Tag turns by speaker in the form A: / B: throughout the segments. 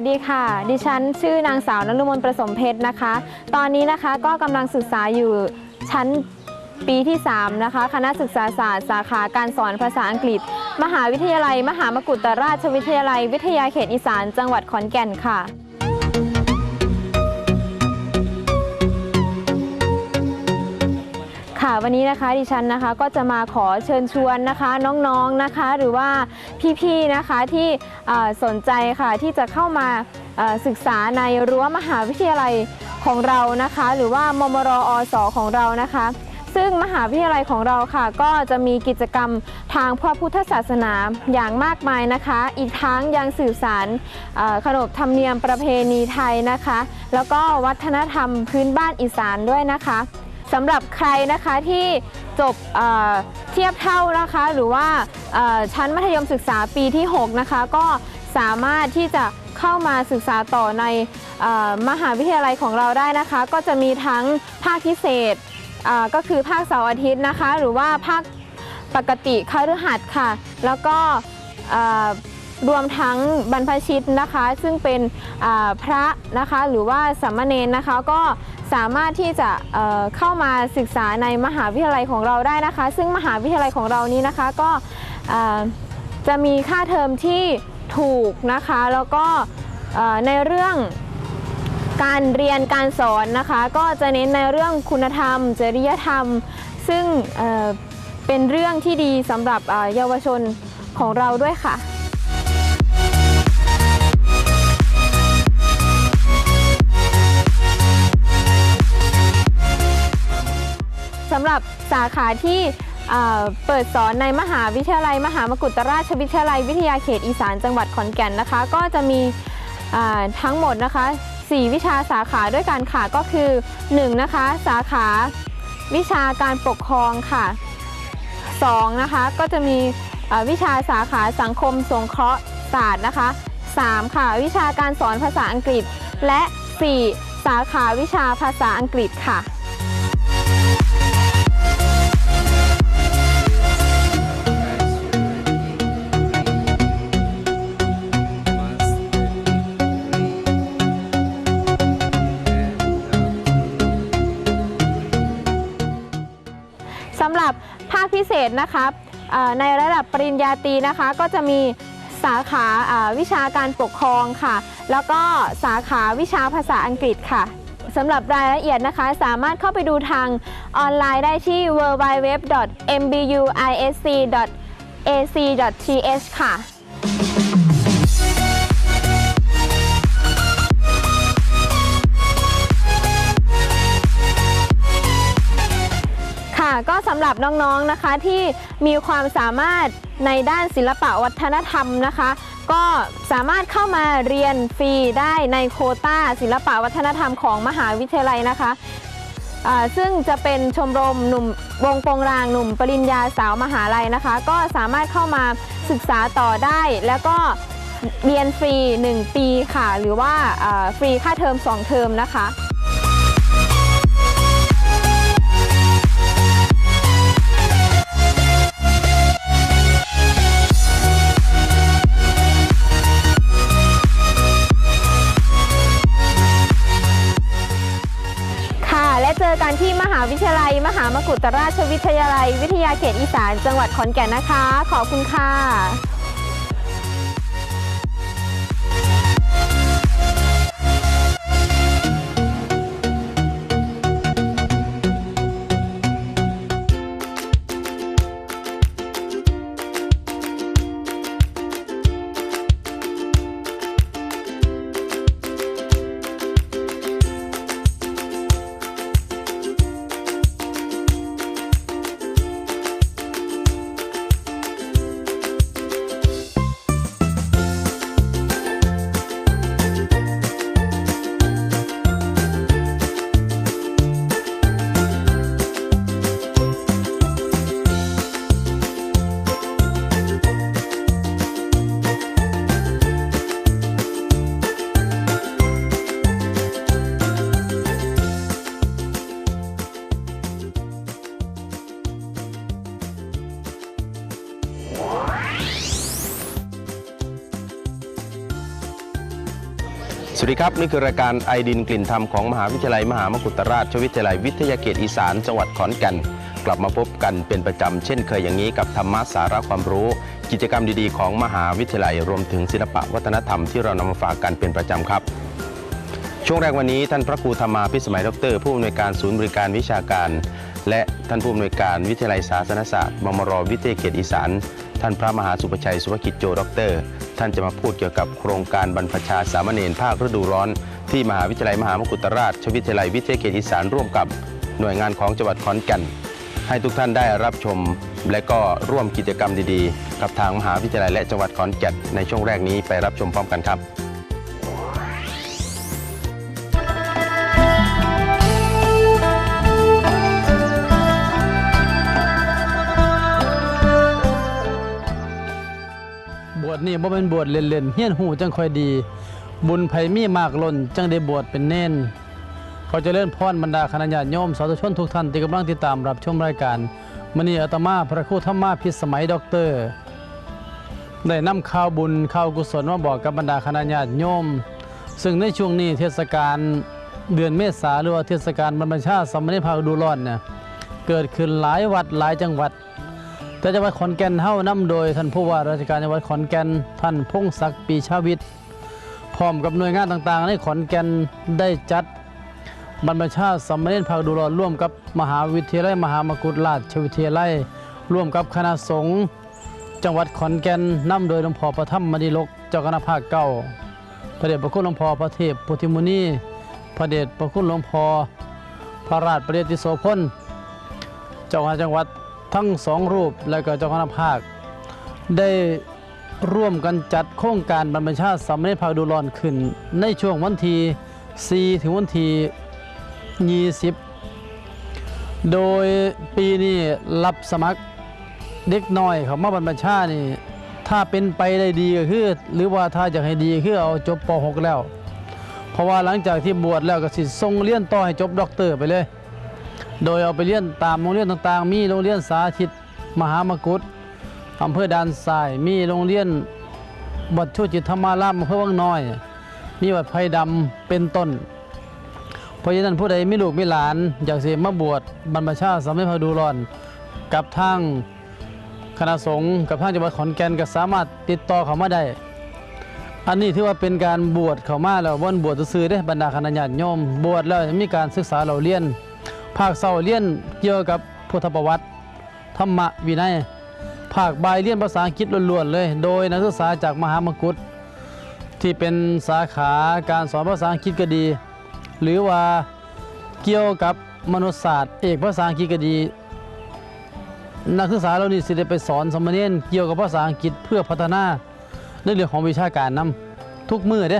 A: วัสดีค่ะ ดิฉันชื่อนางสาวนรุมนประสมเพชรนะคะ ตอนนี้นะคะก็กำลังศึกษาอยู่ชั้นปีที่ 3 นะคะ คณะศึกษาศาสตร์สาขาการสอนภาษาอังกฤษ มหาวิทยาลัย มหามกุฏราชวิทยาลัย วิทยาเขตอีสาน จังหวัดขอนแก่นค่ะ ค่ะ วันนี้นะคะดิฉันนะคะก็จะมาขอเชิญชวนนะคะน้องๆนะคะ หรือว่าพี่ๆนะคะที่สนใจค่ะที่จะเข้ามาศึกษาในรั้วมหาวิทยาลัยของเรานะคะ หรือว่ามมรอสของเรานะคะ ซึ่งมหาวิทยาลัยของเราค่ะ ก็จะมีกิจกรรมทางพระพุทธศาสนาอย่างมากมายนะคะ อีกทั้งยังสื่อสารขนบธรรมเนียมประเพณีไทยนะคะ แล้วก็วัฒนธรรมพื้นบ้านอีสานด้วยนะคะ สำหรับใครนะคะที่จบเทียบเท่านะคะ หรือว่าชั้นมัธยมศึกษาปีที่ 6 นะคะ ก็สามารถที่จะเข้ามาศึกษาต่อในอมหาวิทยาลัยของเราได้นะคะ ก็จะมีทั้งภาคพิเศษก็คือภาคเสาร์อาทิตย์นะคะ หรือว่าภาคปกติคฤหัสถ์ค่ะ แล้วก็รวมทั้งบรรพชิตนะคะ ซึ่งเป็นพระนะคะ หรือว่าสามเณรนะคะก็ สามารถที่จะเเข้ามาศึกษาในมหาวิทยาลัยของเราได้นะคะ ซึ่งมหาวิทยาลัยของเรานี้นะคะก็จะมีค่าเทอมที่ถูกนะคะ แล้วก็ในเรื่องการเรียนการสอนนะคะ ก็จะเน้นในเรื่องคุณธรรม จริยธรรม ซึ่งเเป็นเรื่องที่ดีสำหรับเยาวชนของเราด้วยค่ะ สาขาที่เปิดสอนในมหาวิทยาลัย มหามกุฏราชวิทยาลัย วิทยาเขตอีสานจังหวัดขอนแก่นนะคะ ก็จะมีทั้งหมดนะคะ 4 วิชาสาขาด้วยกันค่ะก็คือ 1 นะคะ สาขาวิชาการปกครองค่ะ 2 นะคะก็จะมีวิชาสาขาสังคมสงเคราะห์ศาสตร์นะคะ 3 ค่ะ วิชาการสอนภาษาอังกฤษ และ 4 สาขาวิชาภาษาอังกฤษค่ะ ษนะคะในระดับปริญญาตรีนะคะ ก็จะมีสาขาอ่าวิชาการปกครองค่ะ แล้วก็สาขาวิชาภาษาอังกฤษค่ะสำหรับรายละเอียดนะคะ สามารถเข้าไปดูทางออนไลน์ได้ที่ www.mbuisc.ac.th ค่ะ ก็สำหรับน้องๆนะคะที่มีความสามารถในด้านศิลปะวัฒนธรรมนะคะ ก็สามารถเข้ามาเรียนฟรีได้ในโคต้าศิลปะวัฒนธรรมของมหาวิทยาลัยนะคะซึ่งจะเป็นชมรมหนุ่มวงโปงรางหนุ่มปริญญาสาวมหาลัยนะคะ ก็สามารถเข้ามาศึกษาต่อได้ แล้วก็เรียนฟรี 1 ปีค่ะ หรือว่าฟรีค่าเทอม 2 เทอมนะคะาวิทยาลัย มหามกุฏราชวิทยาลัย วิทยาเขตอีสาน จังหวัดขอนแก่นนะคะ ขอบคุณค่ะ
B: สวัสดีครับ นี่คือรายการไอดินกลิ่นธรรมของมหาวิทยาลัยมหามกุฏราชวิทยาลัยวิทยาเขตอีสานจังหวัดขอนแก่นกลับมาพบกันเป็นประจำเช่นเคยอย่างนี้กับธรรมะสาระความรู้ กิจกรรมดีๆ ของมหาวิทยาลัยรวมถึงศิลปะวัฒนธรรมที่เรานำมาฝากกันเป็นประจำครับ ช่วงแรกวันนี้ท่านพระครูธรรมาพิสมัยดร ผู้อำนวยการศูนย์บริการวิชาการ และท่านผู้อำนวยการวิทยาลัยศาสนศาสตร์มมรวิทยาเขตอีสานท่านพระมหาสุประชัยสุภกิจโจดร ท่านจะมาพูดเกี่ยวกับโครงการบรรพชาสามเณรภาคฤดูร้อน ที่มหาวิทยาลัยมหามกุฏราชวิทยาลัยวิทยาเขตอีสานร่วมกับหน่วยงานของจังหวัดขอนแก่น ให้ทุกท่านได้รับชม และก็ร่วมกิจกรรมดีๆ กับทางมหาวิทยาลัยและจังหวัดขอนแก่นในช่วงแรกนี้ไปรับชมพร้อมกันครับ
C: ชนี่บ่เป็นบวชเล่นๆเฮียนหูจังค่อยดี บุญไผมีมากล้นจังได้บวชเป็นเน้นเขาจะเล่นพรบรรดาคณะญาติโยมสาธุชนทุกท่านที่กำลังติดตามรับชมรายการมื้อนี้อาตมาพระครูธรรมาพิสมัยด็อกเตอร์ได้นำข่าวบุญข่าวกุศลมาบอกกับบรรดาคณะญาติโยม ซึ่งในช่วงนี้เทศกาลเดือนเมษาหรือว่าเทศกาลบรรพชาสมณรภาคดูร้อนเนี่ยเกิดขึ้นหลายวัดหลายจังหวัด แต่จังหวัดขอนแก่นเฮานำโดยท่านผู้ว่าราชการจังหวัดขอนแก่นท่านพงศักดิ์ปีชาวิทย์พร้อมกับหน่วยงานต่างๆ ในขอนแก่นได้จัดบรรพชาสมเณรภาคดูรอร่วมกับมหาวิทยาลัยมหามกุฏราชวิทยาลัย ร่วมกับคณะสงฆ์จังหวัดขอนแก่นนำโดยหลวงพ่อประทัมมณีลกเจ้าคณะภาคเก้าพระเดชพระคุณหลวงพ่อพระเทพพุทธิมุนีพระเดชพระคุณหลวงพ่อพระราชประเดชติโสพลเจ้าคณะจังหวัด ทั้งสองรูปและก็เจ้าคณะภาค ได้ร่วมกันจัดโครงการบรรพชาสามเณรภาคดูรอนขึ้น ในช่วงวันที่4ถึงวันที่20 โดยปีนี้รับสมัครเด็กน้อยเขามาบรรพชานี่ถ้าเป็นไปได้ดีก็คือ หรือว่าถ้าอยากให้ดีคือเอาจบป .6 แล้ว เพราะว่าหลังจากที่บวชแล้วก็สิส่งเรียนต่อให้จบด็อกเตอร์ไปเลย โดยเอาไปเรียนตามโรงเรียนต่างๆ มีโรงเรียนสาธิต มหามกุฏอำเภอด่านทราย มีโรงเรียนวัดชุจิตธรรมารามอำเภอวังน้อย มีวัดไผ่ดำเป็นต้น เพราะฉะนั้นผู้ใดมีลูกมีหลาน อยากเสียมาบวชบรรพชาสามเณรพระดูรอน กับทางคณะสงฆ์กับทางจังหวัดขอนแก่นก็สามารถติดต่อเขามาได้ อันนี้ถือว่าเป็นการบวชเขามาแล้ววันบวชซื่อๆเด้บรรดาคณะญาติโยม บวชแล้วมีการศึกษาเราเรียน ภาคเศร้าเรียนเกี่ยวกับพุทธประวัติ ธรรมวินัย ภาคบ่ายเรียนภาษาอังกฤษล้วนๆเลย โดยนักศึกษาจากมหามกุฏที่เป็นสาขาการสอนภาษาอังกฤษก็ดี หรือว่าเกี่ยวกับมนุษยศาสตร์ เอกภาษาอังกฤษก็ดี นักศึกษาเรานี่สิได้ไปสอนสมเณรเกี่ยวกับภาษาอังกฤษเพื่อพัฒนาในเรื่องของวิชาการนำทุกมือเด้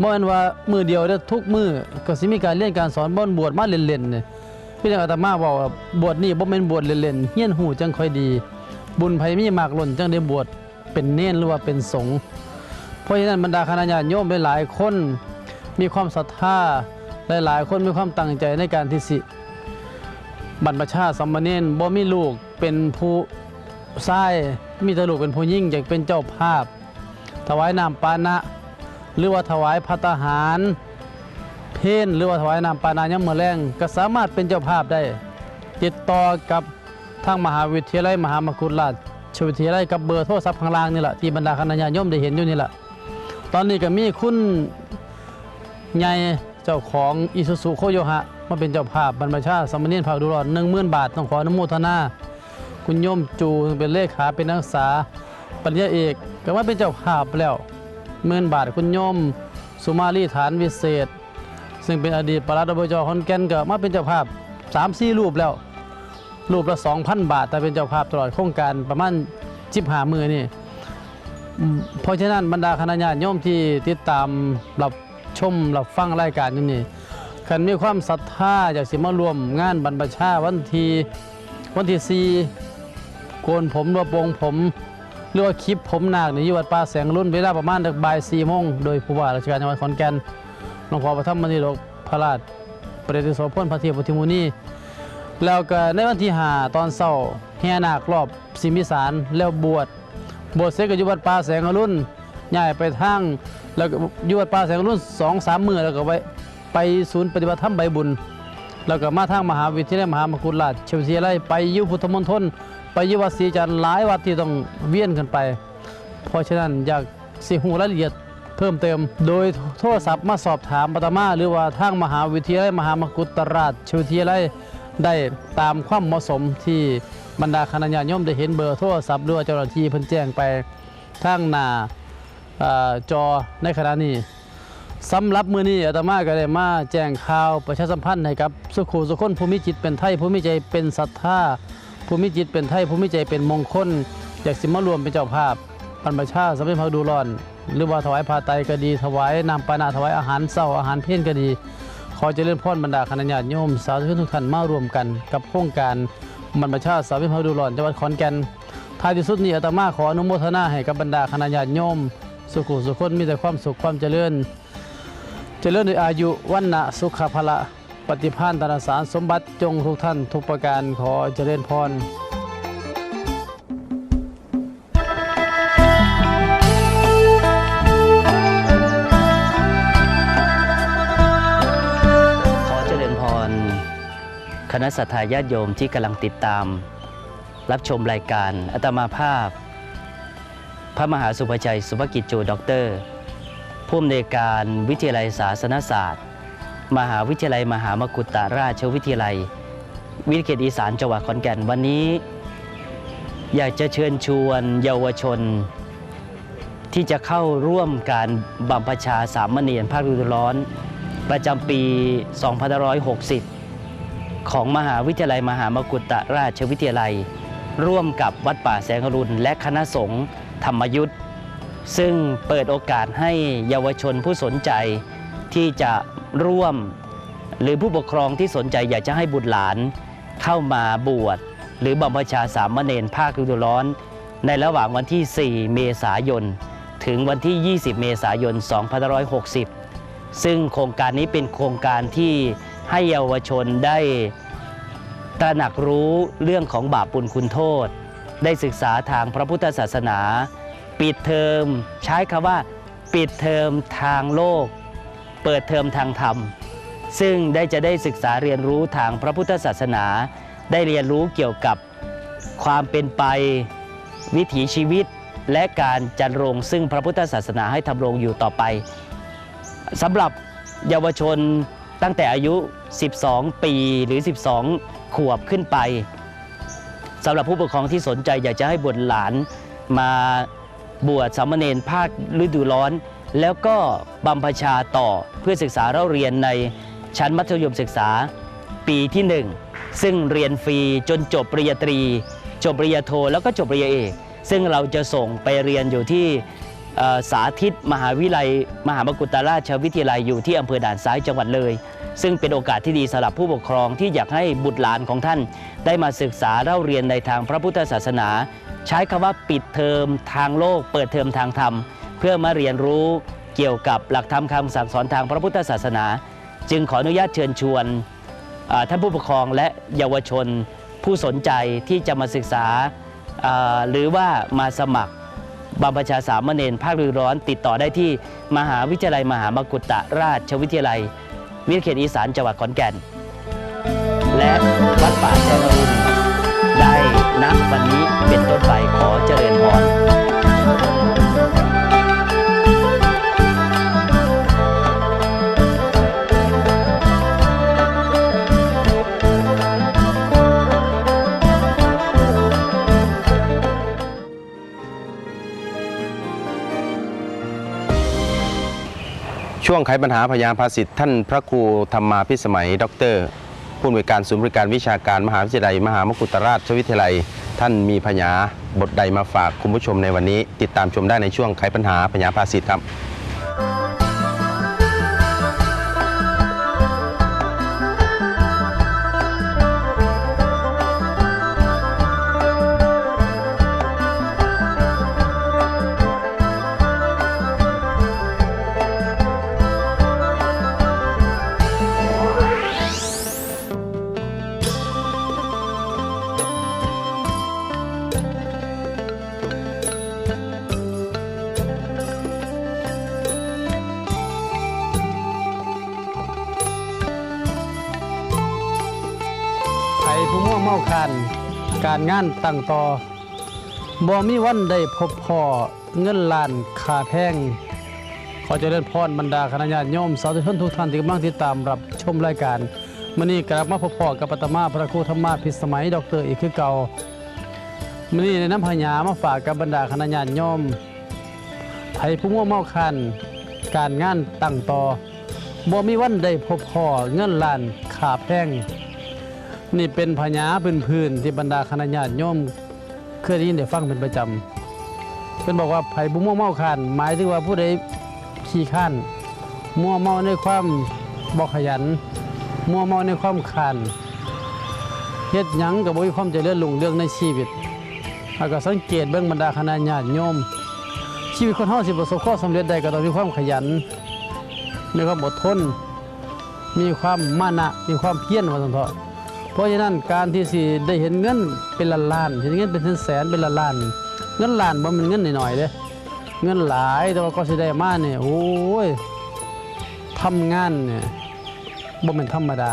C: บ่แม่นว่ามือเดียวเด้ทุกมือก็สิมีการเรียนการสอนบ่นบวชมาเล่นๆเนี่ย พี่จังอาตมาบอกว่าบวชนี่บ่แม่นบวชเล่นๆเฮียนหูจังค่อยดี บุญไผมีมากล้นจังได้บวชเป็นเน้นหรือว่าเป็นสงฆ์เพราะฉะนั้นบรรดาคณะญาติโยมหลายๆคนมีความศรัทธาหลายๆคนมีความตั้งใจในการที่สิบรรพชาสามเณรบ่มีลูกเป็นผู้ชายมีแต่ลูกเป็นผู้หญิงอยากเป็นเจ้าภาพ ถวายน้ำปานะ หรือว่าถวายพัตหาร เพนหรือว่าถวายน้ำปานายมมื้อแรงก็สามารถเป็นเจ้าภาพได้ ติดต่อกับทางมหาวิทยาลัยมหามกุฏราชวิทยาลัยกับเบอร์โทรศัพท์ข้างล่างนี่แหละที่บรรดาคณะญาติโยมได้เห็นอยู่นี่แหละตอนนี้ก็มีคุณใหญ่เจ้าของอิสุสุโคโยฮะมาเป็นเจ้าภาพบรรพชาสมเณรภาคดูรอนหนึ่งหมื่นบาทต้องขออนุโมทนา คุณโยมจูเป็นเลขาเป็นนักศึกษาปริญญาเอกก็มาเป็นเจ้าภาพแล้วหมื่นบาทคุณโยมสุมาลีฐานวิเศษ ซึ่งเป็นอดีตปลัดอบจขอนแก่นก็มาเป็นเจ้าภาพ3 4รูปแล้ว รูปละ 2,000 บาท แต่เป็นเจ้าภาพตลอดโครงการประมาณ15มือนี่เพราะฉะนั้นบรรดาคณะญาติโยมที่ติดตามรับชมรับฟังรายการนี่คันมีความศรัทธาอยากสิมารวมงานบรรพชาวันทีวันที่4โกนผมหรือว่าโปงผมหรือว่าคลิปผมนาคในยู่วัดป่าแสงรุ่นเวลาประมาณบ่าย4โมงโดยผู้ว่าราชการจังหวัดขอนแก่น หลวงพ่อประทับมณีโลกพระราชประเดชโสพลพระเทียพุทธิมุนีแล้วก็ในวันที่หาตอนเช้าแห่นาครอบสิมิสารแล้วบวชบวชเสร็จก็อยู่วัดป่าแสงอรุณย้ายไปทางแล้วก็อยู่วัดป่าแสงอรุ่นสองสามมือแล้วก็ไปไปศูนย์ปฏิบัติธรรมใบบุญ แล้วก็มาทางมหาวิทยาลัยมหามกุฏราชวิทยาลัยไปยู่พุทธมณฑลไปยู่วัดศรีจันทร์หลายวัดที่ต้องเวียนกันไป เพราะฉะนั้นอยากสิหูรายละเอียด เพิ่มเติม โดยโทรศัพท์มาสอบถามปตมาหรือว่าทางมหาวิทยาลัยมหามกุฏราชวิทยาลัยได้ตามความเหมาะสมที่บรรดาคณะญาติโยมได้เห็นเบอร์โทรศัพท์หรือว่าเจ้าหน้าที่เพิ่นแจ้งไปทางหน้าอจอในขณะนี้สำหรับมือนี้อาตมาก็ได้มาแจ้งข่าวประชาสัมพันธ์ให้กับสุขุสุคนผู้มีจิตเป็นไทยผู้มีใจเป็นศรัทธาผู้มีจิตเป็นไทยผู้มีใจเป็นมงคลอยากสิมารวมเป็นเจ้าภาพ บรรพชาสำเร็จพระดูร้อน หรือว่าถวายผ้าไตก็ดี ถวายนำปานาถวายอาหารเศร้าอาหารเพี้ยนก็ดี ขอเจริญพรบรรดาคณะญาติโยมสาธุชนทุกท่านมารวมกัน กับโครงการบรรพชาสำเร็จพระดูร้อนจังหวัดขอนแก่นท้ายที่สุดนี้อาตมาขออนุโมทนาให้กับบรรดาคณะญาติโยมสุขุสุคนมีแต่ความสุขความเจริญ เจริญด้วยอายุวันนะสุขภละปฏิภาณธนสารสมบัติจงทุกท่านทุกประการขอเจริญพร
D: ณะสัตยาญาติโยมที่กำลังติดตาม รับชมรายการอัตมาภาพ พระมหาสุภชัยสุภกิจโจด็อกเตอร์ผู้อำนวยการวิทยาลัยศาสนศาสตร์ มหาวิทยาลัยมหามกุฏราชวิทยาลัย วิทยาเขตอีสานจังหวัดขอนแก่นวันนี้ อยากจะเชิญชวนเยาวชน ที่จะเข้าร่วมการบัมพชาสามเณรภาคฤดูร้อน ประจำปี 2560 ของมหาวิทยาลัยมหามกุฏราชวิทยาลัย ร่วมกับวัดป่าแสงอรุณและคณะสงฆ์ธรรมยุทธ์ซึ่งเปิดโอกาสให้เยาวชนผู้สนใจที่จะร่วม หรือผู้ปกครองที่สนใจอยากจะให้บุตรหลานเข้ามาบวช หรือบำเพ็ชาสามเณรภาคฤดูร้อน ในระหว่างวันที่ 4 เมษายน ถึงวันที่ 20 เมษายน 2560 ซึ่งโครงการนี้เป็นโครงการที่ ให้เยาวชนได้ตระหนักรู้เรื่องของบาปปุลคุณโทษ ได้ศึกษาทางพระพุทธศาสนา ปิดเทอมใช้คำว่า ปิดเทอมทางโลก เปิดเทอมทางธรรม ซึ่งได้จะได้ศึกษาเรียนรู้ทางพระพุทธศาสนา ได้เรียนรู้เกี่ยวกับความเป็นไปวิถีชีวิตและการจันรงซึ่งพระพุทธศาสนาให้ทำรงอยู่ต่อไปสำหรับเยาวชน ตั้งแต่อายุ 12 ปีหรือ 12 ขวบขึ้นไปสำหรับผู้ปกครองที่สนใจอยากจะให้บุตรหลานมาบวชสามเณรภาคฤดูร้อน แล้วก็บำพชาต่อเพื่อศึกษาเล่าเรียนในชั้นมัธยมศึกษาปีที่ 1 ซึ่งเรียนฟรีจนจบปริญญาตรี จบปริญญาโทแล้วก็จบปริญญาเอกซึ่งเราจะส่งไปเรียนอยู่ที่ สาธิตมหาวิทยาลัย มหามกุฏราชวิทยาลัยอยู่ที่อำเภอด่านซ้ายจังหวัดเลย ซึ่งเป็นโอกาสที่ดีสำหรับผู้ปกครองที่อยากให้บุตรหลานของท่าน ได้มาศึกษาเล่าเรียนในทางพระพุทธศาสนา ใช้คำว่าปิดเทอมทางโลก เปิดเทอมทางธรรม เพื่อมาเรียนรู้เกี่ยวกับหลักธรรมคำสั่งสอนทางพระพุทธศาสนา จึงขออนุญาตเชิญชวนท่านผู้ปกครองและเยาวชนผู้สนใจที่จะมาศึกษาอ่าหรือว่ามาสมัคร บำพชาสามเณรภาคฤดูร้อนติดต่อได้ที่มหาวิทยาลัยมหามกุฏราชวิทยาลัย วิทยาเขตอีสานจังหวัดขอนแก่น และวัดป่าแสนอรุนได้นับวันนี้เป็นต้นไปขอเจริญพร
B: ช่วงไขปัญหาพยาภาสิทธิ์ท่านพระครูธรรมาพิสมัยด็อกเตอร์ผู้อำนวยการศูนย์บริการวิชาการมหาวิทยาลัย มหามกุฏราชวิทยาลัย ท่านมีพญาบทใดมาฝากคุณผู้ชมในวันนี้ ติดตามชมได้ในช่วงไขปัญหาพยาภาสิทธิ์ครับ
C: การงานตั้งต่อบ่มีวันได้พบพ่อเงินล้านคาแพงขอเจริญพรบรรดาคณะญาติโยมสาธุชนทุกท่านที่กำลังติดตามรับชมรายการมื้อนี้กลับมาพบพ่อกับปัตมาพระครูธรรมาพิสมัยดอกเตอรอีกคือเก่ามื้อนี้ในน้ำพญามาฝากกับบรรดาคณะญาติโยมไผผู้ม่วงเมาคันการงานตั้งต่อบ่มีวันได้พบพ่อเงินล้านคาแพง นี่เป็นพญาเป็นพื้นที่บรรดาคณะญาติโยมเคยได้ยินได้ฟังเป็นประจำเป็นบอกว่าไผ่บุม่วเมาขาน หมายถึงว่าผู้ใดขี้ข้านมัวเมาในความบอกขยัน มัวเมาในความขานเฮ็ดหยังกับบ่มีความเจริญรุ่งเรื่องในชีวิตแล้วก็สังเกตเบื้องบรรดาคณะญาติโยมชีวิตคนเฮาสิประสบความสำเร็จได้ก็ต้องมีความขยันมีความอดทน มีความมานะมีความเพียรว่าซั่นเถาะ ราะฉะนั้นการที่สิได้เห็นเงินเป็นล้านล้านๆเห็นเงินเป็นแสนๆเป็นล้านล้านๆเงินล้านบ่แมันเงินหน่อยๆเด้เงินหลายแต่ว่าก็สิได้มาเนี่ยโอ้ยทำงานเนี่ยบ่เป็นธรรมดา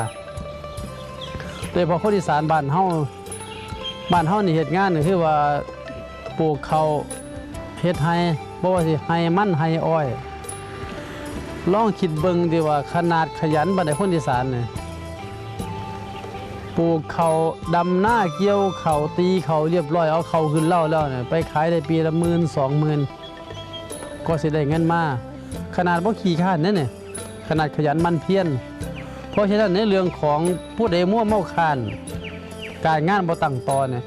C: โดยเฉพาะคนอีสานบ้านเฮาบ้านเฮานี่เฮ็ดงานนี่คือว่าปลูกข้าวเฮ็ดไร่บ่ว่าสิไร่มันไร่อ้อยลองคิดเบิ่งดีว่าขนาดขยันบัดใดคนอีสานเนี่ย ปลูกเขาดำหน้าเกี่ยวเขาตีเขาเรียบร้อยเอาเขาขึ้นเล่าแล้วเนี่ยไปขายได้ปีละหมื่นสองหมื่นก็สิได้เงินมาขนาดว่าขี่ข้านนั่นเนี่ยขนาดขยันมันเพียรเพราะฉะนั้นในเรื่องของผู้ใดมั่วเมาคานการงานบ่ตั้งตอนเนี่ย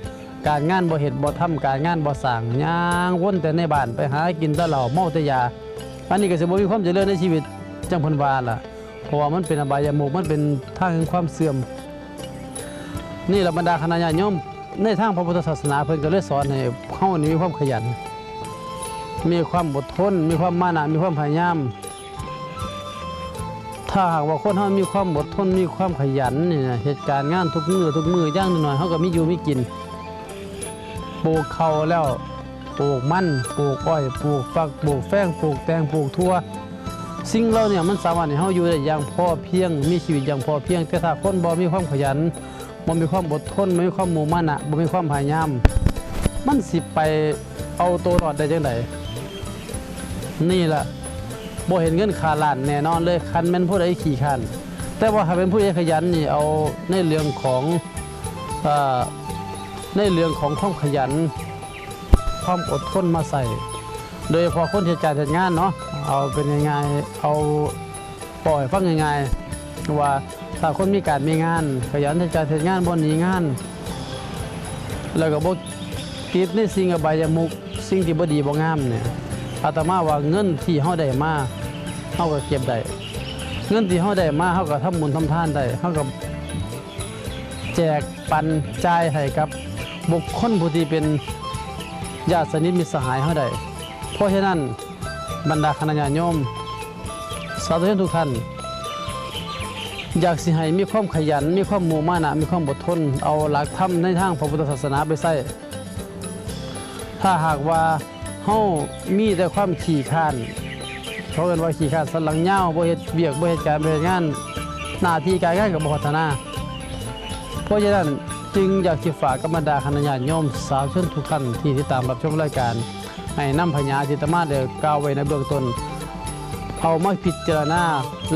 C: การงานบ่เห็ดบ่ทำการงานบ่สั่งย่างวนแต่ในบ้านไปหากินแต่เหล้าเมาแต่ยาอันนี้ก็สิบ่มีความเจริญในชีวิตจังพิ่นวาล่ะเพราะว่ามันเป็นอบายมุกมันเป็นทางแห่งความเสื่อม นี่ละบรรดาคณะญาติโยมในทางพระพุทธศาสนาเพิ่นก็เลยสอนให้เฮานี่มีความขยัน มีความอดทน มีความมานะมีความพยายาม ถ้าหากว่าคนเฮามีความอดทนมีความขยันนี่นะเหตุการณ์งานทุกมือทุกมือย่างหน่อยเฮาก็มีอยู่มีกินปลูกเขาแล้วปลูกมันปลูกอ้อยปลูกฟักปลูกแป้งปลูกแตงปลูกทั่วสิ่งเหล่าเนี่ยมันสามารถให้เฮาอยู่ได้อย่างพอเพียง มีชีวิตอย่างพอเพียง แต่ถ้าคนบ่มีความขยัน บ่มีความอดทนบ่มีความมุ่งมั่นอะบ่มีความพยายาม มันสิไปเอาตัวรอดได้จังไดนี่ล่ะบ่เห็นเงินค่าล้านแน่นอนเลยคันแม่นผู้ใดขี้ข้านแต่ว่าถ้าเป็นผู้ใดขยันนี่เอาในเรื่องของอ่อในเรื่องของความขยัน ความอดทนมาใส่ โดยพาะคนที่การจัดงานเนาะเอาเป็นง่ายๆเอาปล่อยฟังง่ายๆว่า ถ้าคนมีการมีงาน ขยันที่จะทำงานบนหนีงาน แล้วก็บ่ติดในสิ่งอบายมุกสิ่งที่บดีบ่งามเนี่ยอาตมาว่าเงินที่เฮาได้มาเฮาก็เก็บได้เงินที่เฮาได้มาเฮาก็ทำบุญทำทานได้เฮาก็แจกปันจ่ายให้กับ บุคคลผู้ที่เป็นญาติสนิทมิตรสหายเฮาได้เพราะฉะนั้นบรรดาคณะญาติโยมสาธุชนทุกท่าน อยากสิให้มีความขยัน มีความมุ่งมั่นนะมีความอดทน เอาหลักธรรมในทางพระพุทธศาสนาไปใส่ถ้าหากว่าเฮามีแต่ความขี้ข้านเขาเรียกว่าขี้ข้านสันหลังยาวบ่เฮ็ดเบียกบ่เฮ็ดการบ่เฮ็ดงาน หน้าที่การงานก็บ่พัฒนา เพราะฉะนั้นจึงอยากสิฝากกับบรรดาคณะญาติโยมสาวชนทุกท่านที่ติดตามรับชมรายการให้นำพญาจิตมาเด้อกล่าวไว้ในเบื้องต้นเอามาพิจารณา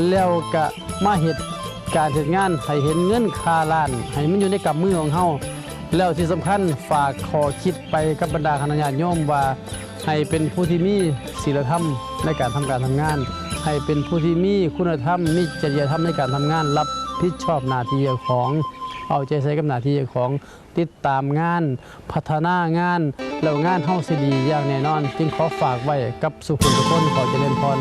C: แล้วก็มาเฮ็ด การเฮ็ดงานให้เห็นเงินคาล้าน ให้มันอยู่ในกำมือของเฮาแล้วที่สำคัญฝากขอคิดไปกับบรรดาคณะญาติโยมว่า ให้เป็นผู้ที่มีศีลธรรมในการทำการทำงาน ให้เป็นผู้ที่มีคุณธรรมมีจริยธรรมในการทำงาน รับผิดชอบหน้าที่ของ เอาใจใส่กับหน้าที่ของติดตามงาน พัฒนางานแล้วงานเฮาสิดีอย่างแน่นอน จึงขอฝากไว้กับสุขุมทุกคนขอเจริญพร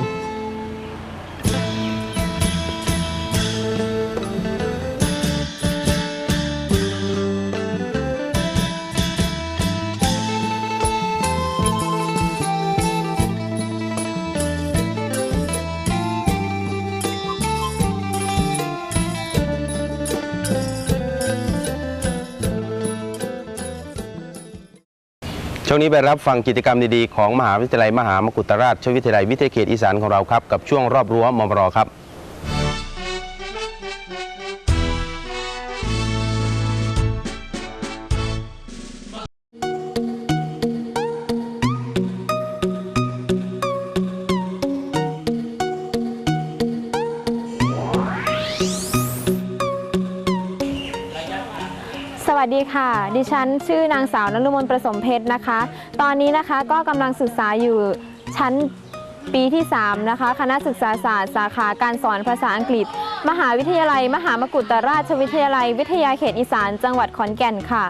B: ช่วงนี้ไปรับฟังกิจกรรมดีๆของมหาวิทยาลัยมหามกุฏราชวิทยาลัยวิทยาเขตอีสานของเราครับ กับช่วงรอบรั้วมมรครับ
A: ดิฉัน ชื่อนางสาวนรุมนประสมเพชรนะคะ ตอนนี้นะคะก็กำลังศึกษาอยู่ชั้นปีที่ 3 นะคะ คณะศึกษาศาสตร์สาขาการสอนภาษาอังกฤษ มหาวิทยาลัย มหามกุฏราชวิทยาลัย วิทยาเขตอีสานจังหวัดขอนแก่นค่ะ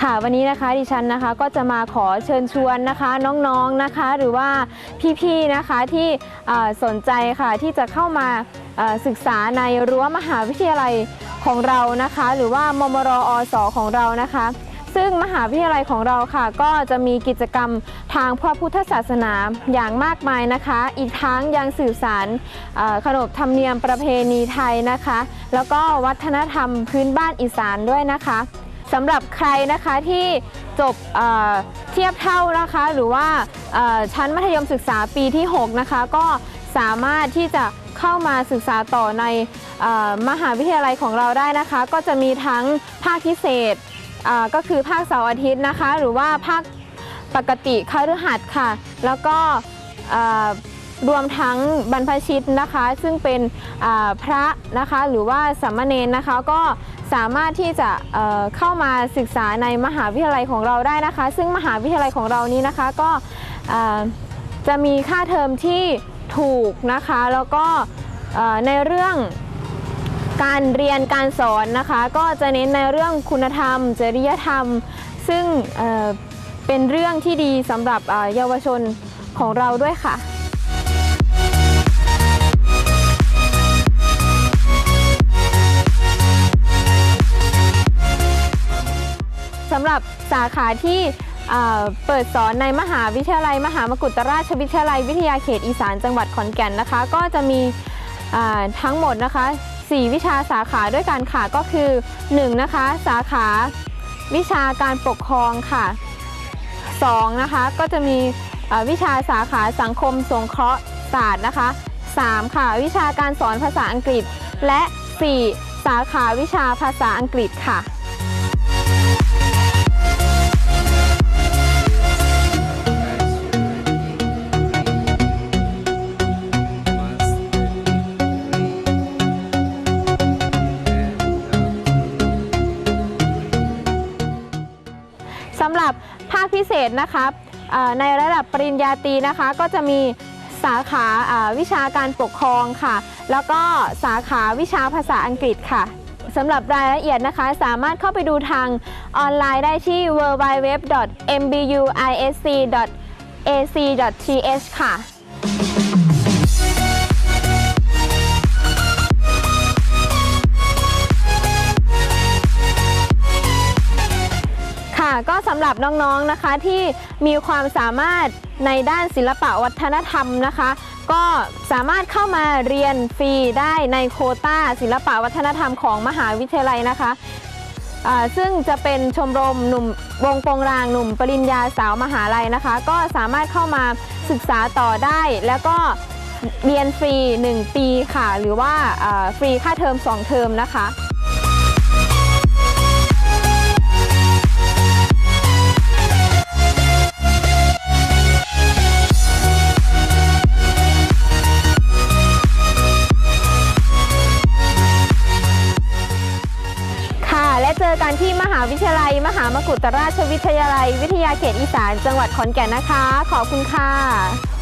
A: ค่ะวันนี้นะคะดิฉันนะคะก็จะมาขอเชิญชวนนะคะน้องๆนะคะ หรือว่าพี่ๆนะคะที่สนใจค่ะที่จะเข้ามา ศึกษาในรั้วมหาวิทยาลัยของเรานะคะ หรือว่ามมรอสของเรานะคะ ซึ่งมหาวิทยาลัยของเราค่ะ ก็จะมีกิจกรรมทางพระพุทธศาสนาอย่างมากมายนะคะ อีกทั้งยังสื่อสารขนบธรรมเนียมประเพณีไทยนะคะ แล้วก็วัฒนธรรมพื้นบ้านอีสานด้วยนะคะสำหรับใครนะคะที่จบเทียบเท่านะคะ หรือว่าชั้นมัธยมศึกษาปีที่ 6 นะคะ ก็สามารถที่จะ เข้ามาศึกษาต่อในอมหาวิทยาลัยของเราได้นะคะ ก็จะมีทั้งภาคพิเศษก็คือภาคเสาร์อาทิตย์นะคะ หรือว่าภาคปกติคฤหัสถ์ค่ะ แล้วก็รวมทั้งบรรพชิตนะคะ ซึ่งเป็นพระนะคะหรือว่าสามเณรนะคะก็สามารถที่จะเเข้ามาศึกษาในมหาวิทยาลัยของเราได้นะคะ ซึ่งมหาวิทยาลัยของเรานี้นะคะก็จะมีค่าเทอมที่ ถูกนะคะ แล้วก็ในเรื่องการเรียนการสอนนะคะ ก็จะเน้นในเรื่องคุณธรรม จริยธรรม ซึ่งเเป็นเรื่องที่ดีสำหรับเยาวชนของเราด้วยค่ะสำหรับสาขาที่ เปิดสอนในมหาวิทยาลัย มหามกุฏราชวิทยาลัย วิทยาเขตอีสานจังหวัดขอนแก่นนะคะ ก็จะมีทั้งหมดนะคะ 4 วิชาสาขาด้วยกันค่ะก็คือ 1 นะคะ สาขาวิชาการปกครองค่ะ 2 นะคะก็จะมีวิชาสาขาสังคมสงเคราะห์ศาสตร์นะคะ 3 ค่ะ วิชาการสอนภาษาอังกฤษ และ 4 สาขาวิชาภาษาอังกฤษค่ะ ษนะคะในระดับปริญญาตรีนะคะ ก็จะมีสาขาอ่าวิชาการปกครองค่ะ แล้วก็สาขาวิชาภาษาอังกฤษค่ะสำหรับรายละเอียดนะคะ สามารถเข้าไปดูทางออนไลน์ได้ที่ www.mbuisc.ac.th ค่ะ ก็สำหรับน้องๆนะคะที่มีความสามารถในด้านศิลปะวัฒนธรรมนะคะ ก็สามารถเข้ามาเรียนฟรีได้ในโคต้าศิลปะวัฒนธรรมของมหาวิทยาลัยนะคะซึ่งจะเป็นชมรมหนุ่มวงโปงรางหนุ่มปริญญาสาวมหาลัยนะคะ ก็สามารถเข้ามาศึกษาต่อได้ แล้วก็เรียนฟรี 1 ปีค่ะ หรือว่าฟรีค่าเทอม 2 เทอมนะคะาวิทยาลัย มหามกุฏราชวิทยาลัย วิทยาเขตอีสาน จังหวัดขอนแก่นนะคะ ขอบคุณค่ะ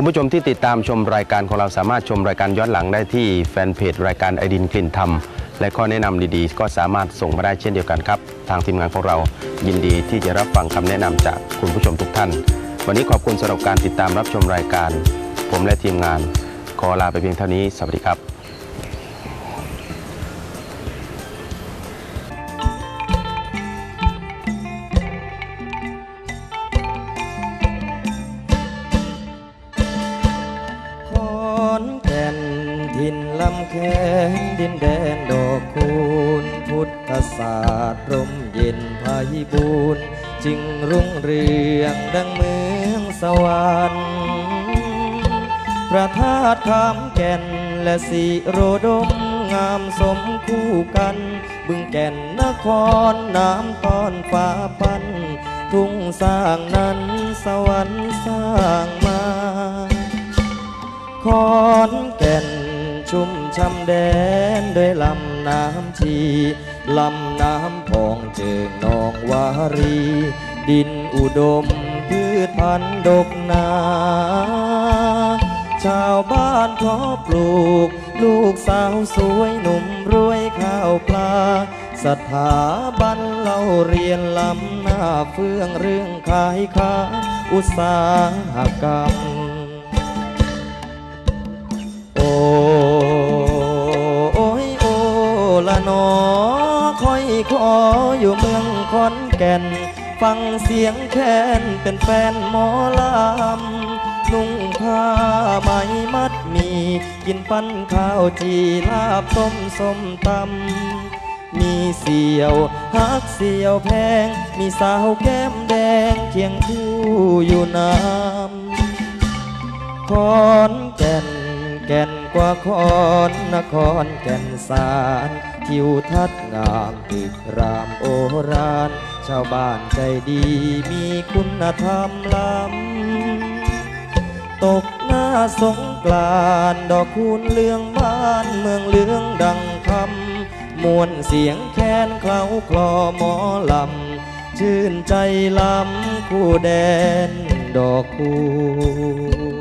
B: คุณผู้ชมที่ติดตามชมรายการของเราสามารถชมรายการย้อนหลังได้ที่แฟนเพจรายการไอดินกลิ่นธรรม และข้อแนะนำดีๆ ก็สามารถส่งมาได้เช่นเดียวกันครับ ทางทีมงานของเรายินดีที่จะรับฟังคำแนะนำจากคุณผู้ชมทุกท่าน วันนี้ขอบคุณสำหรับการติดตามรับชมรายการ ผมและทีมงานขอลาไปเพียงเท่านี้ สวัสดีครับ
E: ดินแดนดอกคูณพุทธศาสตร์ร่มเย็นไพบูรณ์จึงรุ่งเรืองดังเมืองสวรรค์พระธาตุคำแก่นและสีโรดมงามสมคู่กัน บึงแก่นนครน้ำตอนฟ้าปันทุ่งสร้างนั้นสวรรค์สร้างมาขอนแก่นชุ่ม ชำแดนด้วยลำน้ำชีลำน้ำพองเจิงนองวารี ดินอุดมพืชพันธุ์ดกนา ชาวบ้านเพาะปลูก ลูกสาวสวยหนุ่มรวยข้าวปลาสถาบันเล่าเรียนลำหน้าเฟื่องเรื่องขายค้าอุตสาหกรรม โอ้ คอยขออยู่เมืองขอนแก่น ฟังเสียงแค้นเป็นแฟนหมอลำนุ่งผ้าไหมมัดมี กินปั้นข้าวจีลาบต้มส้มตำมีเสียวฮักเสียวแพง มีสาวแก้มแดงเคียงคู่อยู่น้ำขอนแก่นแก่นกว่าขอนนครแก่นสาร ทิวทัศน์งามตึกรามโอรานชาวบ้านใจดีมีคุณธรรมล้ำตกหน้าสงกรานดอกคูณเลืองบ้านเมืองเลืองดังคำมวนเสียงแคนเคล้าคลอหมอลำชื่นใจล้ำคู่แดนดอกคูณ